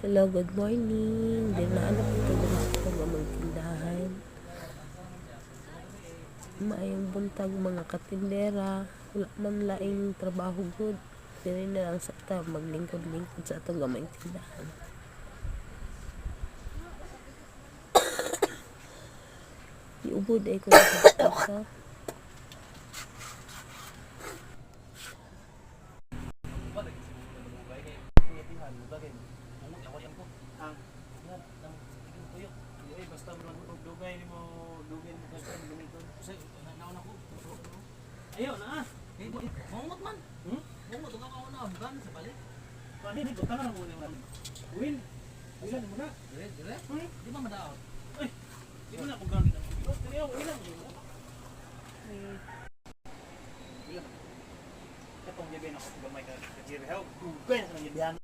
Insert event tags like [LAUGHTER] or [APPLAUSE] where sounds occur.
Hello, good morning. Di na alam ko ito gusto ko magtindahan. Maayong buntag mga katindera. Wala man laing trabaho good. Dili na lang sa ta maglingkod-lingkod sa atong gamay tindahan. [COUGHS] Iubod ay ko [COUGHS] sa [COUGHS] sa basta mo lang dugay ni mo dugay mo kasi gamiton kasi naon ayo na Mungot man. hmm Mungot nga ako na ban sa balik. pwede dito tangan mo ni win Ilan mo na? Dire. Hmm? Di ba madaot? Ay, di mo na kilo. Kaya ilan mo na? Hmm. Ilan? Katong gabi na ako gamay ka kajiri help. Dugay na kanang gabihan.